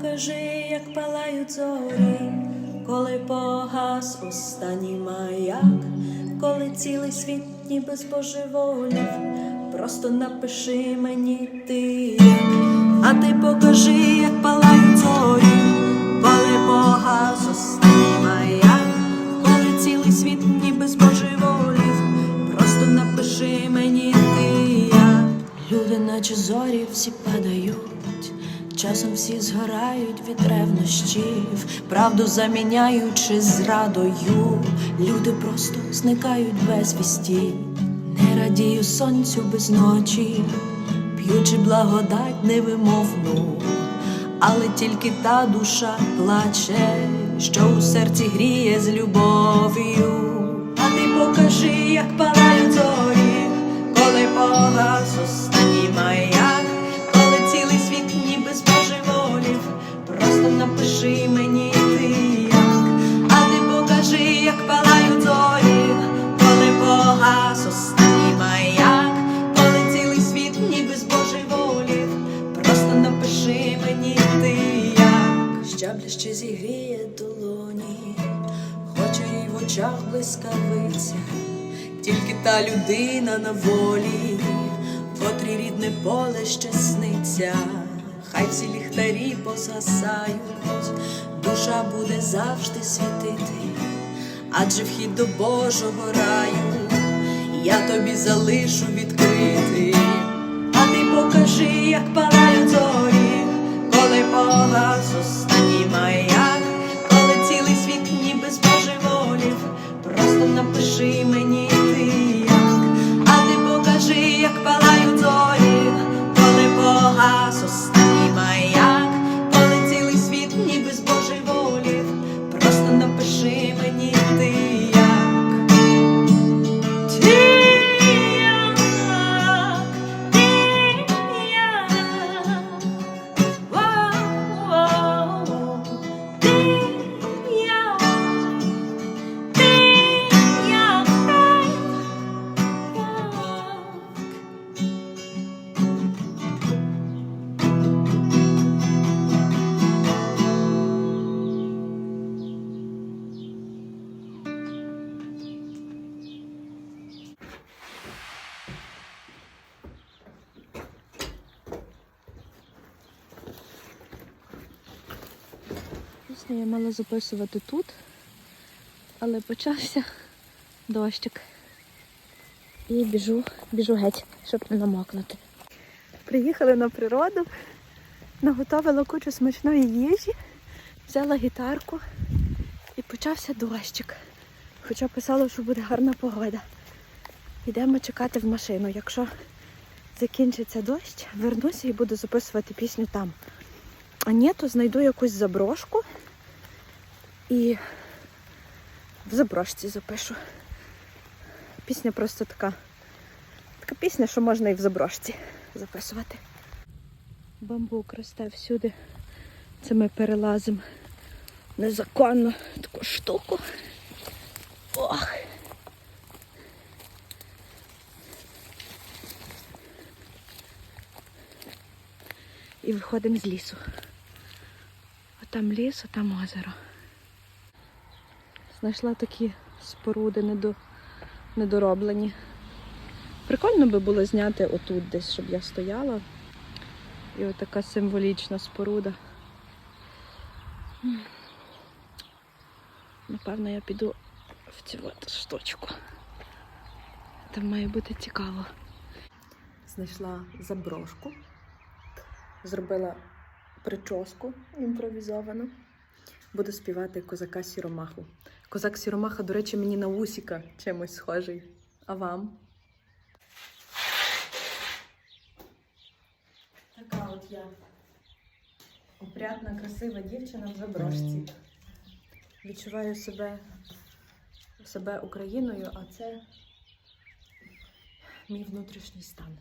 покажи, як палають зорі, коли погас останній маяк, коли цілий світ ніби збожеволів, просто напиши мені ти, а ти покажи, як палають зорі, коли погас останній маяк, коли цілий світ ніби збожеволів, просто напиши мені ти, як. Люди, наче зорі, всі падають. Часом всі згорають від ревнощів, правду заміняючи зрадою. Люди просто зникають без вісті, не радію сонцю без ночі, п'ючи благодать невимовну, але тільки та душа плаче, що у серці гріє з любов'ю. А ти покажи, як палають як, щабля ще зігріє долоні, хоче їй в очах блискавиця, тільки та людина на волі, котрій рідне поле ще сниться, хай всі ліхтарі позасають, душа буде завжди світити, адже вхід до Божого раю я тобі залишу відкритий. Напиши мені Я мала записувати тут, але почався дощик. І біжу, біжу геть, щоб не намокнути. Приїхали на природу, наготовила кучу смачної їжі, взяла гітарку і почався дощик. Хоча писало, що буде гарна погода. Йдемо чекати в машину. Якщо закінчиться дощ, вернуся і буду записувати пісню там. А ні, то знайду якусь заброшку і в заброшці запишу. Пісня просто така. Така пісня, що можна і в заброшці записувати. Бамбук росте всюди. Це ми перелазимо незаконно таку штуку. Ох. І виходимо з лісу. Отам ліс, а там озеро. Знайшла такі споруди недо... недороблені. Прикольно би було зняти отут десь, щоб я стояла. І отака символічна споруда. Напевно, я піду в цю от штучку. Там має бути цікаво. Знайшла заброшку зробила прическу імпровізовану. Буду співати козака Сіромаху. Козак Сіромаха, до речі, мені на Усіка чимось схожий. А вам? Така от я опрятна, красива дівчина в заброшці. Відчуваю себе, себе Україною, а це мій внутрішній стан.